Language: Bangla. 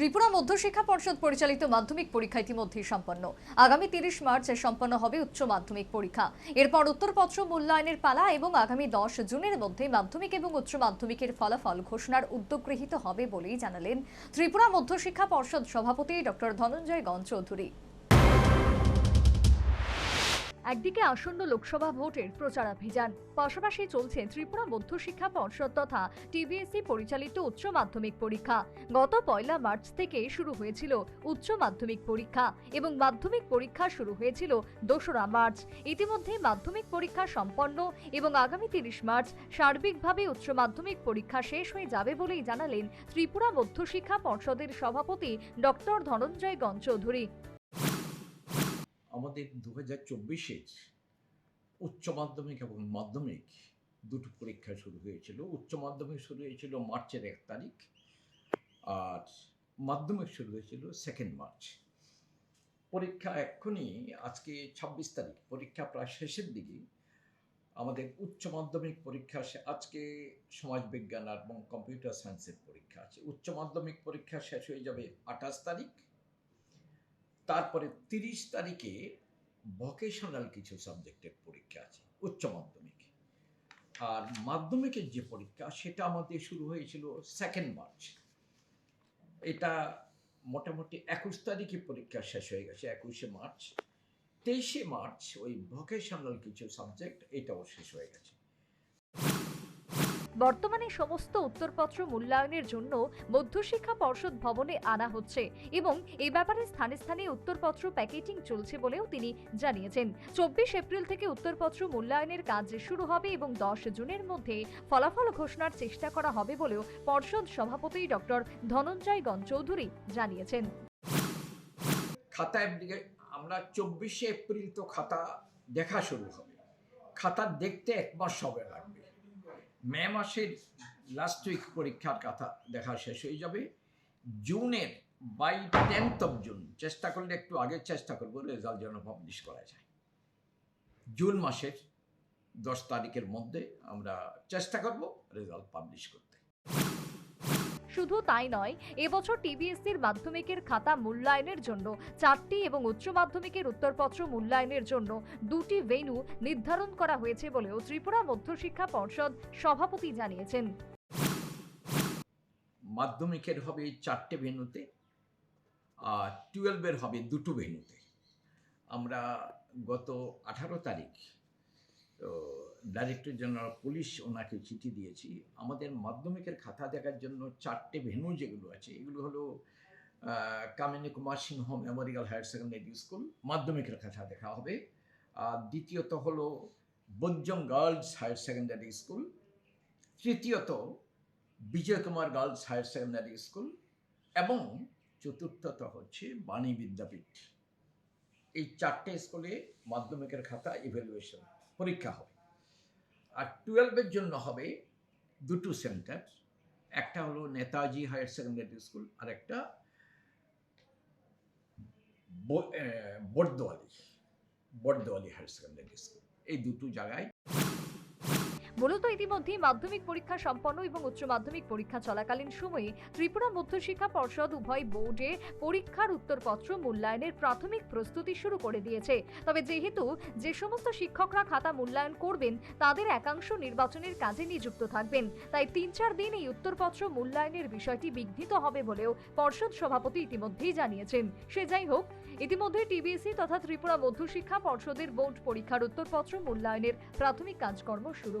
ত্রিপুরা মধ্যশিক্ষা পর্ষদ পরিচালিত মাধ্যমিক পরীক্ষা ইতিমধ্যেই সম্পন্ন। আগামী তিরিশ মার্চে সম্পন্ন হবে উচ্চ মাধ্যমিক পরীক্ষা। এরপর উত্তরপত্র মূল্যায়নের পালা এবং আগামী দশ জুনের মধ্যে মাধ্যমিক এবং উচ্চ মাধ্যমিকের ফলাফল ঘোষণার উদ্যোগ গৃহীত হবে বলেই জানালেন ত্রিপুরা মধ্যশিক্ষা পর্ষদ সভাপতি ডক্টর ধনঞ্জয় গণ চৌধুরী একদিকে আসন্ন লোকসভা ভোটের প্রচারাভিযান, পাশাপাশি চলছে ত্রিপুরা মধ্যশিক্ষা পর্ষদ তথা টিবিএসসি পরিচালিত উচ্চ মাধ্যমিক পরীক্ষা। গত পয়লা মার্চ থেকে শুরু হয়েছিল উচ্চ মাধ্যমিক পরীক্ষা এবং মাধ্যমিক পরীক্ষা শুরু হয়েছিল দোসরা মার্চ। ইতিমধ্যে মাধ্যমিক পরীক্ষা সম্পন্ন এবং আগামী তিরিশ মার্চ সার্বিকভাবে উচ্চ মাধ্যমিক পরীক্ষা শেষ হয়ে যাবে বলেই জানালেন ত্রিপুরা মধ্যশিক্ষা পর্ষদের সভাপতি ডক্টর ধনঞ্জয় গণ চৌধুরী আমাদের দু হাজার চব্বিশের উচ্চ মাধ্যমিক এবং মাধ্যমিক দুটো পরীক্ষা শুরু হয়েছিল। উচ্চ মাধ্যমিক শুরু হয়েছিল মার্চের এক তারিখ আর মাধ্যমিক শুরু হয়েছিল সেকেন্ড মার্চ পরীক্ষা এক্ষুনি আজকে ছাব্বিশ তারিখ, পরীক্ষা প্রায় শেষের দিকে আমাদের উচ্চ মাধ্যমিক পরীক্ষা আজকে সমাজবিজ্ঞান এবং কম্পিউটার সায়েন্সের পরীক্ষা আছে। উচ্চ মাধ্যমিক পরীক্ষা শেষ হয়ে যাবে আঠাশ তারিখ। তারপরে তিরিশ তারিখে ভকেশনাল কিছু সাবজেক্টের পরীক্ষা আছে, উচ্চ মাধ্যমিক। আর মাধ্যমিকের যে পরীক্ষা, সেটা আমাদের শুরু হয়েছিল সেকেন্ড মার্চ এটা মোটামুটি একুশ তারিখে পরীক্ষা শেষ হয়ে গেছে, একুশে মার্চ তেইশে মার্চ ওই ভোকেশনাল কিছু সাবজেক্ট এটাও শেষ হয়ে গেছে। বর্তমানে সমস্ত উত্তরপত্র মূল্যায়নের জন্য মধ্যশিক্ষা পর্ষদ ভবনে আনা হচ্ছে এবং এই ব্যাপারে স্থানে স্থানে উত্তরপত্র প্যাকেটিং চলছে বলেও তিনি জানিয়েছেন। চব্বিশ এপ্রিল থেকে উত্তরপত্র মূল্যায়নের কাজ শুরু হবে এবং দশ জুনের মধ্যে ফলাফল ঘোষণার চেষ্টা করা হবে বলেও পর্ষদ সভাপতি ডক্টর ধনঞ্জয় গণ চৌধুরী জানিয়েছেন। খাতা আমরা চব্বিশে এপ্রিল তো খাতা দেখা শুরু হবে। খাতা দেখতে এক মাস সময় লাগবে। মে মাসের লাস্ট উইক পরীক্ষার কথা দেখা শেষ হয়ে যাবে। জুনের বাই টেন্থ অফ জুন চেষ্টা করলে একটু আগে চেষ্টা করব রেজাল্ট যেন পাবলিশ করা যায়। জুন মাসের দশ তারিখের মধ্যে আমরা চেষ্টা করব রেজাল্ট পাবলিশ করতে। শুধু তাই নয়, এবছর টিবিএসসির মাধ্যমিকের খাতা মূল্যায়নের জন্য, চারটি এবং উচ্চ মাধ্যমিকের উত্তরপত্র মূল্যায়নের জন্য দুটি ভেন্যু নির্ধারণ করা হয়েছে বলেও ত্রিপুরা মধ্যশিক্ষা পর্ষদ সভাপতি জানিয়েছেন। মাধ্যমিকের হবে চারটে ভেন্যুতে, আর টুয়েলভের হবে দুটো ভেন্যুতে। আমরা গত আঠারো তারিখ তো ডাইরেক্টর জেনারেল পুলিশ ওনাকে চিঠি দিয়েছি। আমাদের মাধ্যমিকের খাতা দেখার জন্য চারটে ভেন্যু যেগুলো আছে, এগুলো হলো Kamini Kumar Singha memorial higher secondary school, মাধ্যমিকের খাতা দেখা হবে। আর দ্বিতীয়ত হলো বজ্জং গার্লস হায়ার সেকেন্ডারি স্কুল। তৃতীয়ত Bijoy Kumar girls higher secondary school. এবং চতুর্থত হচ্ছে বাণী বিদ্যাপীঠ। এই চারটে স্কুলে মাধ্যমিকের খাতা ইভ্যালুয়েশন পরীক্ষা হবে। আর টুয়েলভের জন্য হবে দুটো সেন্টার একটা হলো নেতাজি হায়ার সেকেন্ডারি স্কুল আর একটা Bardowali Bardowali higher secondary school এই দুটো জায়গায় মূলত ইতিমধ্যেই মাধ্যমিক পরীক্ষা সম্পন্ন এবং উচ্চ মাধ্যমিক পরীক্ষা চলাকালীন সময়ে ত্রিপুরা মধ্যশিক্ষা পর্ষদ উভয় বোর্ডে পরীক্ষার উত্তরপত্র মূল্যায়নের প্রাথমিক প্রস্তুতি শুরু করে দিয়েছে। তবে যেহেতু যে সমস্ত শিক্ষকরা খাতা মূল্যায়ন করবেন, তাদের একাংশ নির্বাচনের কাজে নিযুক্ত থাকবেন। তাই তিন চার দিন এই উত্তরপত্র মূল্যায়নের বিষয়টি বিঘ্নিত হবে বলেও পর্ষদ সভাপতি ইতিমধ্যেই জানিয়েছেন। সে যাই হোক ইতিমধ্যে টিবিএসসি তথা ত্রিপুরা মধ্যশিক্ষা পর্ষদের বোর্ড পরীক্ষার উত্তরপত্র মূল্যায়নের প্রাথমিক কাজকর্ম শুরু।